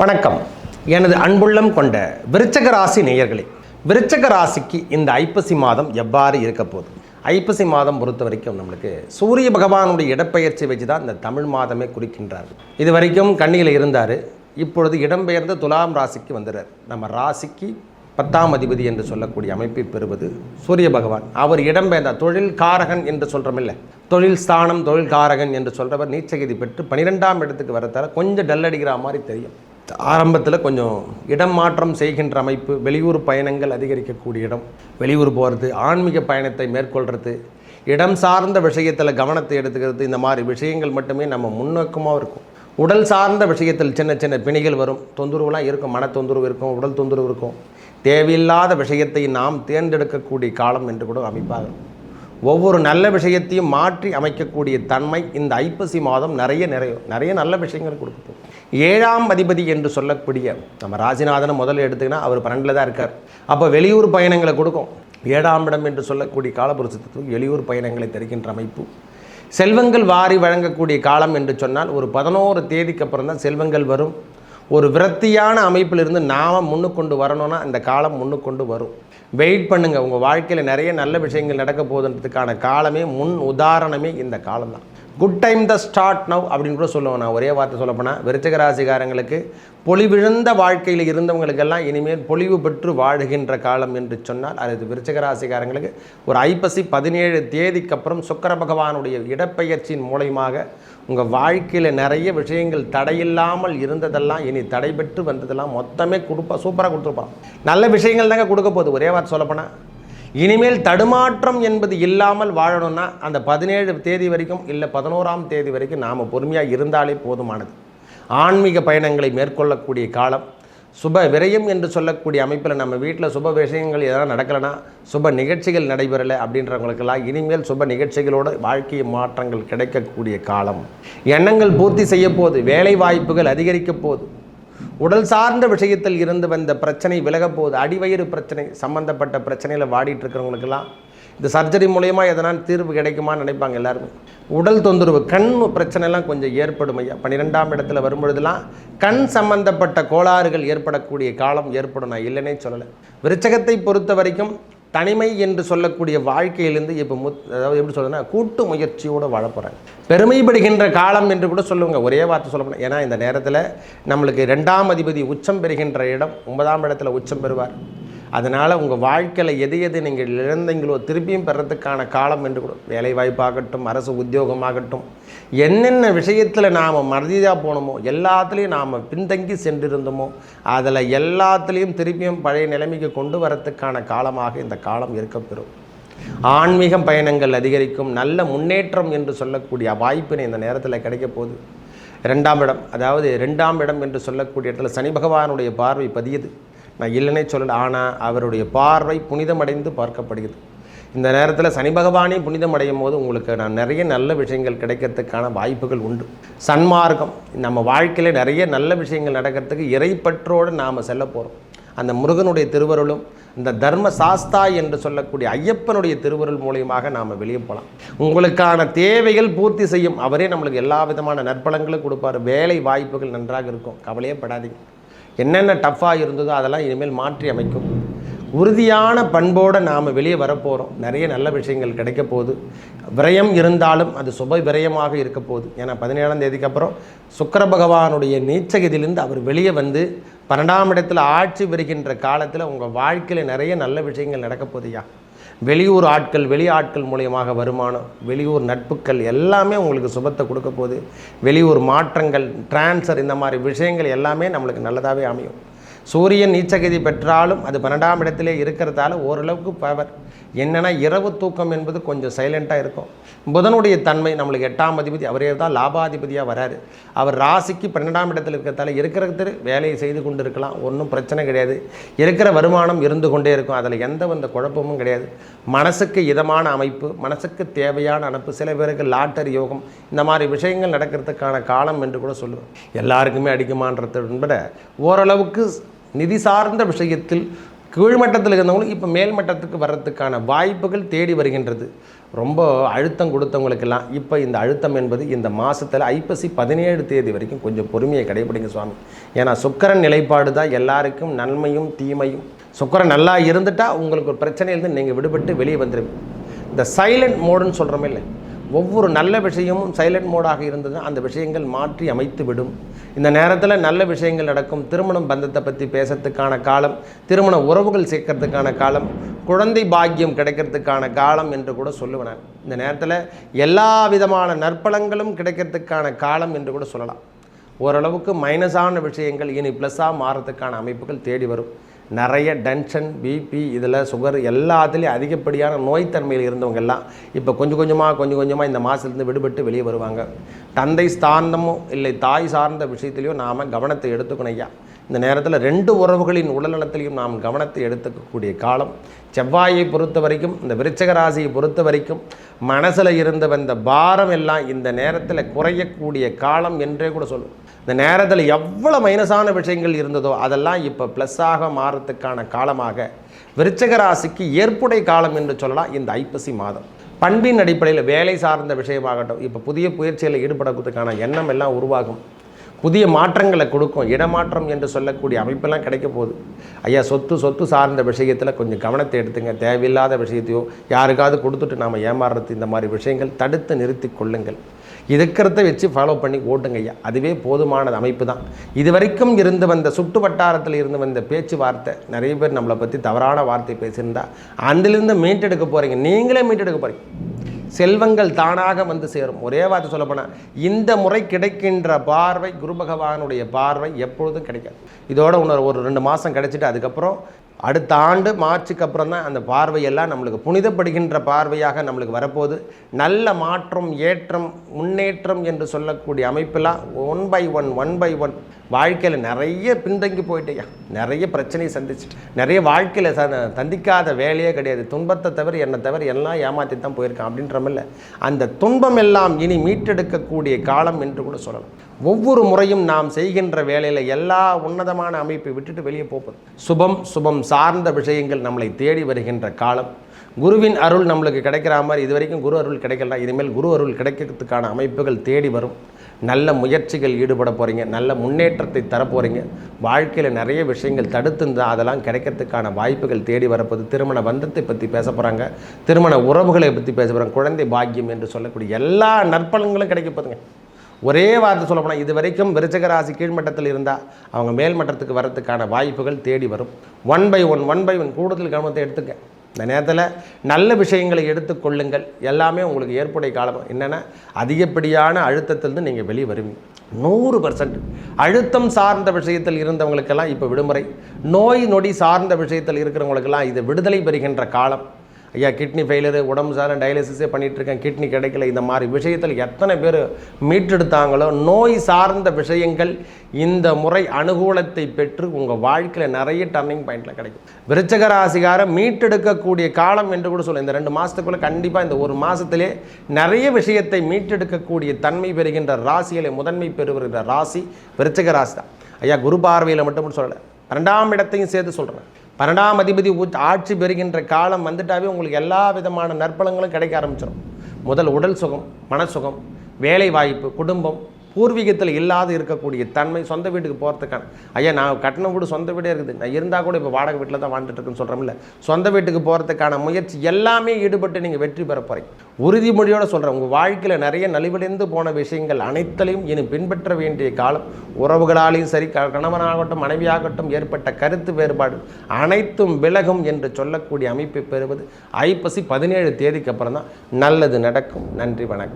வணக்கம். எனது அன்புள்ளம் கொண்ட விருச்சக ராசி நேயர்களே விருச்சக ராசிக்கு இந்த ஐப்பசி மாதம் எவ்வாறு இருக்க போகுது? ஐப்பசி மாதம் பொறுத்த வரைக்கும் நம்மளுக்கு சூரிய பகவானுடைய இடப்பெயர்ச்சி வச்சு தான் இந்த தமிழ் மாதமே குறிக்கின்றார். இது வரைக்கும் கண்ணியில் இருந்தார். இப்பொழுது இடம்பெயர்ந்து துலாம் ராசிக்கு வந்துடுறார் நம்ம ராசிக்கு பத்தாம் அதிபதி என்று சொல்லக்கூடிய அமைப்பை பெறுவது சூரிய பகவான். அவர் இடம்பெயர்ந்த தொழில் காரகன் என்று சொல்கிறோமில்ல தொழில் ஸ்தானம் தொழில் காரகன் என்று சொல்கிறவர் நீச்சகதி பெற்று பன்னிரெண்டாம் இடத்துக்கு வரத்தால் கொஞ்சம் டல் அடிக்கிற மாதிரி தெரியும். ஆரம்பத்தில் கொஞ்சம் இடம் மாற்றம் செய்கின்ற அமைப்பு வெளியூர் பயணங்கள் அதிகரிக்கக்கூடிய இடம் வெளியூர் போகிறது ஆன்மீக பயணத்தை மேற்கொள்கிறது இடம் சார்ந்த விஷயத்தில் கவனத்தை எடுத்துக்கிறது இந்த மாதிரி விஷயங்கள் மட்டுமே நம்ம முன்னோக்கமாக இருக்கும். உடல் சார்ந்த விஷயத்தில் சின்ன சின்ன பிணிகள் வரும். தொந்தரவுலாம் இருக்கும் மன தொந்தரவு இருக்கும் உடல் தொந்தரவு இருக்கும். தேவையில்லாத விஷயத்தை நாம் தேர்ந்தெடுக்கக்கூடிய காலம் என்று கூட அமைப்பாக ஒவ்வொரு நல்ல விஷயத்தையும் மாற்றி அமைக்கக்கூடிய தன்மை இந்த ஐப்பசி மாதம் நிறைய நிறைய நிறைய நல்ல விஷயங்கள் கொடுக்கும் ஏழாம் அதிபதி என்று சொல்லக்கூடிய நம்ம ராசிநாதனை முதல்ல எடுத்துக்கினா அவர் பன்னெண்டில் தான் இருக்கார். அப்போ வெளியூர் பயணங்களை கொடுக்கும். ஏழாம் இடம் என்று சொல்லக்கூடிய காலபுருஷத்துக்கு வெளியூர் பயணங்களை தருகின்ற அமைப்பு. செல்வங்கள் வாரி வழங்கக்கூடிய காலம் என்று சொன்னால் ஒரு பதினோரு தேதிக்கு அப்புறம் தான் செல்வங்கள் வரும். ஒரு விரத்தியான அமைப்பிலிருந்து நாம் முன்னுக்கொண்டு வரணும்னா இந்த காலம் முன்னுக்கொண்டு வரும். வெயிட் பண்ணுங்கள் உங்கள் வாழ்க்கையில் நிறைய நல்ல விஷயங்கள் நடக்க போகுதுன்றதுக்கான காலமே முன் உதாரணமே இந்த காலம் தான் good time the start now அப்படின்னு கூட சொல்லுவேன். நான் ஒரே வார்த்தை சொல்லப்போனால் விருச்சிக ராசிகாரங்களுக்கு பொலிவிழந்த வாழ்க்கையில் இருந்தவங்களுக்கெல்லாம் இனிமேல் பொலிவு பெற்று வாழுகின்ற காலம் என்று சொன்னால் அது விருச்சிக ராசிக்காரங்களுக்கு ஒரு ஐப்பசி பதினேழு தேதிக்கு அப்புறம் சுக்கர பகவானுடைய இடப்பெயர்ச்சியின் மூலயமாக உங்கள் வாழ்க்கையில் நிறைய விஷயங்கள் தடையில்லாமல் இருந்ததெல்லாம் இனி தடைபெற்று வந்ததெல்லாம் மொத்தமே கொடுப்பா சூப்பராக கொடுத்துருப்பான் நல்ல விஷயங்கள் தாங்க கொடுக்க போகுது. ஒரே வார்த்தை சொல்லப்போனால் இனிமேல் தடுமாற்றம் என்பது இல்லாமல் வாழணும்னா அந்த பதினேழு தேதி வரைக்கும் இல்லை பதினோராம் தேதி வரைக்கும் நாம் பொறுமையாக இருந்தாலே போதுமானது. ஆன்மீக பயணங்களை மேற்கொள்ளக்கூடிய காலம் சுப விரயம் என்று சொல்லக்கூடிய அமைப்பில் நம்ம வீட்டில் சுப விஷயங்கள் எதனால் நடக்கலைன்னா சுப நிகழ்ச்சிகள் நடைபெறலை அப்படின்றவங்களுக்கெல்லாம் இனிமேல் சுப நிகழ்ச்சிகளோடு வாழ்க்கை மாற்றங்கள் கிடைக்கக்கூடிய காலம். எண்ணங்கள் பூர்த்தி செய்ய போது வேலை வாய்ப்புகள் அதிகரிக்க போகுது உடல் சார்ந்த விஷயத்தில் இருந்து வந்த பிரச்சனை விலகப்போகுது அடிவயிறு பிரச்சனை சம்மந்தப்பட்ட பிரச்சனையில் வாடிட்டு இருக்கிறவங்களுக்கெல்லாம் இந்த சர்ஜரி மூலயமா எதனால் தீர்வு கிடைக்குமான்னு நினைப்பாங்க எல்லாருமே. உடல் தொந்தரவு கண் பிரச்சனைலாம் கொஞ்சம் ஏற்படும் ஐயா. பன்னிரெண்டாம் இடத்துல வரும்பொழுதுலாம் கண் சம்பந்தப்பட்ட கோளாறுகள் ஏற்படக்கூடிய காலம் ஏற்படும் நான் இல்லைன்னே சொல்லலை. விருச்சகத்தை பொறுத்த வரைக்கும் தனிமை என்று சொல்லக்கூடிய வாழ்க்கையிலேருந்து இப்போ முத் அதாவது எப்படி சொல்றதுன்னா கூட்டு முயற்சியோடு வாழ போகிறாங்க பெருமைப்படுகின்ற காலம் என்று கூட சொல்லுவாங்க. ஒரே வார்த்தை சொல்ல போனால் ஏன்னா இந்த நேரத்தில் நம்மளுக்கு ரெண்டாம் அதிபதி உச்சம் பெறுகின்ற இடம் ஒன்பதாம் இடத்துல உச்சம் பெறுவார். அதனால் உங்கள் வாழ்க்கையில் எது எது நீங்கள் இழந்தீங்களோ திருப்பியும் பெறத்துக்கான காலம் என்று கூட வேலைவாய்ப்பாகட்டும் அரசு உத்தியோகமாகட்டும் என்னென்ன விஷயத்தில் நாம் மறதியாக போனோமோ எல்லாத்துலேயும் நாம் பின்தங்கி சென்றிருந்தோமோ அதில் எல்லாத்துலேயும் திருப்பியும் பழைய நிலைமைக்கு கொண்டு வரத்துக்கான காலமாக இந்த காலம் இருக்கப்பெறும் ஆன்மீகம் பயணங்கள் அதிகரிக்கும் நல்ல முன்னேற்றம் என்று சொல்லக்கூடிய வாய்ப்பினை இந்த நேரத்தில் கிடைக்க போகுது. ரெண்டாம் இடம் அதாவது ரெண்டாம் இடம் என்று சொல்லக்கூடிய இடத்துல சனி பகவானுடைய பார்வை பதியுது. நான் இல்லைன்னே சொல்லலை. ஆனால் அவருடைய பார்வை புனிதமடைந்து பார்க்கப்படுகிறது. இந்த நேரத்தில் சனி பகவானே புனிதமடையும் போது உங்களுக்கு நான் நிறைய நல்ல விஷயங்கள் கிடைக்கிறதுக்கான வாய்ப்புகள் உண்டு. சன்மார்க்கம் நம்ம வாழ்க்கையில் நிறைய நல்ல விஷயங்கள் நடக்கிறதுக்கு இறைப்பற்றோடு நாம் செல்ல போகிறோம் அந்த முருகனுடைய திருவருளும் இந்த தர்ம சாஸ்தா என்று சொல்லக்கூடிய ஐயப்பனுடைய திருவருள் மூலியமாக நாம் வெளியே போகலாம் உங்களுக்கான தேவைகள் பூர்த்தி செய்யும். அவரே நம்மளுக்கு எல்லா விதமான நற்பலங்களும் கொடுப்பார். வேலை வாய்ப்புகள் நன்றாக இருக்கும். கவலையே படாதீங்க. என்னென்ன டஃப்பாக இருந்ததோ அதெல்லாம் இனிமேல் மாற்றி அமைக்கும். உறுதியான பண்போடு நாம் வெளியே வரப்போகிறோம் நிறைய நல்ல விஷயங்கள் கிடைக்க போகுது. விரயம் இருந்தாலும் அது சுப விரயமாக இருக்க போகுது. ஏன்னா பதினேழாம் தேதிக்கு அப்புறம் சுக்கர பகவானுடைய நீச்சகதியிலிருந்து அவர் வெளியே வந்து பன்னெண்டாம் இடத்துல ஆட்சி வருகின்ற காலத்தில் உங்கள் வாழ்க்கையில் நிறைய நல்ல விஷயங்கள் நடக்க போகுதுயா வெளியூர் ஆட்கள் வெளி ஆட்கள் மூலியமாக வருமானம் வெளியூர் நட்புகள் எல்லாமே உங்களுக்கு சுபத்தை கொடுக்க போகுது. வெளியூர் மாற்றங்கள் டிரான்ஸ்ஃபர் இந்த மாதிரி விஷயங்கள் எல்லாமே நம்மளுக்கு நல்லதாகவே அமையும். சூரியன் நீச்சகதி பெற்றாலும் அது பன்னெண்டாம் இடத்திலே இருக்கிறதால ஓரளவுக்கு பவர். என்னென்னா இரவு தூக்கம் என்பது கொஞ்சம் சைலண்ட்டாக இருக்கும். புதனுடைய தன்மை நம்மளுக்கு எட்டாம் அதிபதி அவரே தான் லாபாதிபதியாக வராரு. அவர் ராசிக்கு பன்னெண்டாம் இடத்தில் இருக்கிறதால இருக்கிறது வேலையை செய்து கொண்டு இருக்கலாம் ஒன்றும் பிரச்சனை கிடையாது. இருக்கிற வருமானம் இருந்து கொண்டே இருக்கும். அதில் எந்த வந்த குழப்பமும் கிடையாது. மனசுக்கு இதமான அமைப்பு மனசுக்கு தேவையான அமைப்பு சில பேருக்கு லாட்டரி யோகம் இந்த மாதிரி விஷயங்கள் நடக்கிறதுக்கான காலம் என்று கூட சொல்லுவேன் எல்லாருக்குமே அடிக்குமான்றதை விட ஓரளவுக்கு நிதி சார்ந்த விஷயத்தில் கீழ்மட்டத்தில் இருந்தவங்களும் இப்போ மேல்மட்டத்துக்கு வர்றதுக்கான வாய்ப்புகள் தேடி வருகின்றது. ரொம்ப அழுத்தம் கொடுத்தவங்களுக்கெல்லாம் இப்போ இந்த அழுத்தம் என்பது இந்த மாதத்தில் ஐப்பசி பதினேழு தேதி வரைக்கும் கொஞ்சம் பொறுமையை கடைபிடிங்க சுவாமி. ஏன்னா சுக்கரன் நிலைப்பாடு தான் எல்லாருக்கும் நன்மையும் தீமையும். சுக்கரன் நல்லா இருந்துட்டால் உங்களுக்கு ஒரு பிரச்சனையிலேருந்து நீங்கள் விடுபட்டு வெளியே வந்துடுவீங்க இந்த சைலண்ட் மோடுன்னு சொல்கிறோமே இல்லை ஒவ்வொரு நல்ல விஷயமும் சைலண்ட் மோடாக இருந்ததுன்னா அந்த விஷயங்கள் மாற்றி அமைத்து விடும் இந்த நேரத்தில் நல்ல விஷயங்கள் நடக்கும். திருமணம் பந்தத்தை பற்றி பேசுறதுக்கான காலம் திருமண உறவுகள் சேர்க்கறதுக்கான காலம் குழந்தை பாக்கியம் கிடைக்கிறதுக்கான காலம் என்று கூட சொல்லுவேன். நான் இந்த நேரத்தில் எல்லா விதமான நற்பலங்களும் கிடைக்கிறதுக்கான காலம் என்று கூட சொல்லலாம். ஓரளவுக்கு மைனஸான விஷயங்கள் இனி ப்ளஸ்ஸாக மாறுறதுக்கான அமைப்புகள் தேடி வரும். நிறைய டென்ஷன் பிபி இதில் சுகர் எல்லாத்துலேயும் அதிகப்படியான நோய்த்தன்மையில் இருந்தவங்க எல்லாம் இப்போ கொஞ்சம் கொஞ்சமாக கொஞ்சம் கொஞ்சமாக இந்த மாதத்துலேருந்து விடுபட்டு வெளியே வருவாங்க. தந்தை சார்ந்தமோ இல்லை தாய் சார்ந்த விஷயத்திலையும் நாம் கவனத்தை எடுத்துக்கணும் ஐயா. இந்த நேரத்தில் ரெண்டு உறவுகளின் உடல்நலத்திலையும் நாம் கவனத்தை எடுத்துக்கக்கூடிய காலம். செவ்வாயை பொறுத்த வரைக்கும் இந்த விருச்சக ராசியை பொறுத்த வரைக்கும் மனசில் இருந்த வந்த பாரம் எல்லாம் இந்த நேரத்தில் குறையக்கூடிய காலம் என்றே கூட சொல்லும் இந்த நேரத்தில் எவ்வளோ மைனஸான விஷயங்கள் இருந்ததோ அதெல்லாம் இப்போ ப்ளஸ்ஸாக மாறத்துக்கான காலமாக விருச்சக ராசிக்கு ஏற்புடை காலம் என்று சொல்லலாம் இந்த ஐப்பசி மாதம். பண்பின் அடிப்படையில் வேலை சார்ந்த விஷயமாகட்டும் இப்போ புதிய முயற்சியில் ஈடுபடுறதுக்கான எண்ணம் எல்லாம் உருவாகும். புதிய மாற்றங்களை கொடுக்கும் இடமாற்றம் என்று சொல்லக்கூடிய அமைப்பெல்லாம் கிடைக்க போகுது. ஐயா சொத்து சொத்து சார்ந்த விஷயத்தில் கொஞ்சம் கவனத்தை எடுத்துங்க. தேவையில்லாத விஷயத்தையோ யாருக்காவது கொடுத்துட்டு நாம் ஏமாறுறது இந்த மாதிரி விஷயங்கள் தடுத்து நிறுத்தி கொள்ளுங்கள். இருக்கிறத வச்சு ஃபாலோ பண்ணி ஓட்டுங்க ஐயா. அதுவே போதுமானது அமைப்பு தான். இது வரைக்கும் இருந்து வந்த சுட்டு வட்டாரத்தில் இருந்து வந்த பேச்சுவார்த்தை நிறைய பேர் நம்மளை பற்றி தவறான வார்த்தை பேசியிருந்தா அதிலிருந்து மீட்டெடுக்க போகிறீங்க நீங்களே மீட்டெடுக்க போகிறீங்க செல்வங்கள் தானாக வந்து சேரும். ஒரே வார்த்தை சொல்லப்போனால் இந்த முறை கிடைக்கின்ற பார்வை குரு பகவானுடைய பார்வை எப்பொழுதும் கிடைக்காது. இதோட உணர் ஒரு ரெண்டு மாதம் கிடைச்சிட்டு அதுக்கப்புறம் அடுத்த ஆண்டு மார்ச்சுக்கு அப்புறம் தான் அந்த பார்வையெல்லாம் நம்மளுக்கு புனிதப்படுகின்ற பார்வையாக நம்மளுக்கு வரப்போகுது. நல்ல மாற்றம் ஏற்றம் முன்னேற்றம் என்று சொல்லக்கூடிய அமைப்பெல்லாம் one by one one by one வாழ்க்கையில் நிறைய பின்தங்கி போயிட்டேயா நிறைய பிரச்சனையை சந்திச்சுட்டு நிறைய வாழ்க்கையில் ச சந்திக்காத வேலையே கிடையாது. துன்பத்தை தவிர என்னை தவிர எல்லாம் ஏமாற்றி தான் போயிருக்கான் அப்படின்றமில்ல அந்த துன்பம் எல்லாம் இனி மீட்டெடுக்கக்கூடிய காலம் என்று கூட சொல்லலாம். ஒவ்வொரு முறையும் நாம் செய்கின்ற வேலையில் எல்லா உன்னதமான அமைப்பை விட்டுட்டு வெளியே போப்பது சுபம் சுபம் சார்ந்த விஷயங்கள் நம்மளை தேடி வருகின்ற காலம். குருவின் அருள் நம்மளுக்கு கிடைக்கிற மாதிரி இது வரைக்கும் குரு அருள் கிடைக்கல இனிமேல் குரு அருள் கிடைக்கிறதுக்கான அமைப்புகள் தேடி வரும். நல்ல முயற்சிகள் ஈடுபட போகிறீங்க நல்ல முன்னேற்றத்தை தரப்போகிறீங்க வாழ்க்கையில் நிறைய விஷயங்கள் தடுத்துருந்தால் அதெல்லாம் கிடைக்கிறதுக்கான வாய்ப்புகள் தேடி வரப்போது திருமண பந்தத்தை பற்றி பேச போகிறாங்க திருமண உறவுகளை பற்றி பேச போகிறாங்க குழந்தை பாக்கியம் என்று சொல்லக்கூடிய எல்லா நற்பலன்களும் கிடைக்க போதுங்க ஒரே வார்த்தை சொல்ல போனால் இது வரைக்கும் விருச்சக ராசி கீழ்மட்டத்தில் இருந்தால் அவங்க மேல்மட்டத்துக்கு வரத்துக்கான வாய்ப்புகள் தேடி வரும். One by one one by one கூடுதல் கவனத்தை எடுத்துக்க இந்த நேரத்தில் நல்ல விஷயங்களை எடுத்துக்கொள்ளுங்கள் எல்லாமே உங்களுக்கு ஏற்புடைய காலம். என்னென்னா அதிகப்படியான அழுத்தத்திலிருந்து நீங்கள் வெளியே வருவீங்க. நூறு பர்சன்ட் அழுத்தம் சார்ந்த விஷயத்தில் இருந்தவங்களுக்கெல்லாம் இப்போ விடுமுறை. நோய் நொடி சார்ந்த விஷயத்தில் இருக்கிறவங்களுக்கெல்லாம் இது விடுதலை பெறுகின்ற காலம். ஐயா கிட்னி ஃபெயிலரு உடம்பு சார டயாலிசிஸே பண்ணிகிட்ருக்கேன் கிட்னி கிடைக்கல. இந்த மாதிரி விஷயத்தில் எத்தனை பேர் மீட்டெடுத்தாங்களோ நோய் சார்ந்த விஷயங்கள் இந்த முறை அனுகூலத்தை பெற்று உங்கள் வாழ்க்கையில் நிறைய டர்னிங் பாயிண்டில் கிடைக்கும். விருச்சக ராசிகாரம் மீட்டெடுக்கக்கூடிய காலம் என்று கூட சொல்ல இந்த ரெண்டு மாதத்துக்குள்ளே கண்டிப்பாக இந்த ஒரு மாதத்திலே நிறைய விஷயத்தை மீட்டெடுக்கக்கூடிய தன்மை பெறுகின்ற ராசிகளை முதன்மை பெறுகின்ற ராசி விருச்சக ராசி தான் ஐயா குரு பார்வையில் மட்டும் சொல்லலை. ரெண்டாம் இடத்தையும் சேர்த்து சொல்கிறேன் பன்னெண்டாம் அதிபதி ஆட்சி பெறுகின்ற காலம் வந்துட்டாவே உங்களுக்கு எல்லா விதமான நற்பலங்களும் கிடைக்க ஆரம்பிச்சிடும் முதல் உடல் சுகம் மனசுகம் வேலை வாய்ப்பு குடும்பம் பூர்வீகத்தில் இல்லாத இருக்கக்கூடிய தன்மை சொந்த வீட்டுக்கு போகிறதுக்கான ஐயா நான் கட்டின வீடு சொந்த வீடே இருக்குது. நான் இருந்தால் கூட இப்போ வாடகை வீட்டில் தான் வாழ்ந்துட்டு இருக்குன்னு சொல்கிறோம்ல சொந்த வீட்டுக்கு போகிறதுக்கான முயற்சி எல்லாமே ஈடுபட்டு நீங்கள் வெற்றி பெற போகிறீங்க உறுதிமொழியோடு சொல்கிறேன் உங்கள் வாழ்க்கையில் நிறைய நலிவடைந்து போன விஷயங்கள் அனைத்திலையும் இனி பின்பற்ற வேண்டிய காலம். உறவுகளாலையும் சரி க- கணவனாகட்டும் மனைவியாகட்டும் ஏற்பட்ட கருத்து வேறுபாடு அனைத்தும் விலகும் என்று சொல்லக்கூடிய அமைப்பை பெறுவது ஐப்பசி பதினேழு தேதிக்கு அப்புறம் தான் நல்லது நடக்கும். நன்றி வணக்கம்.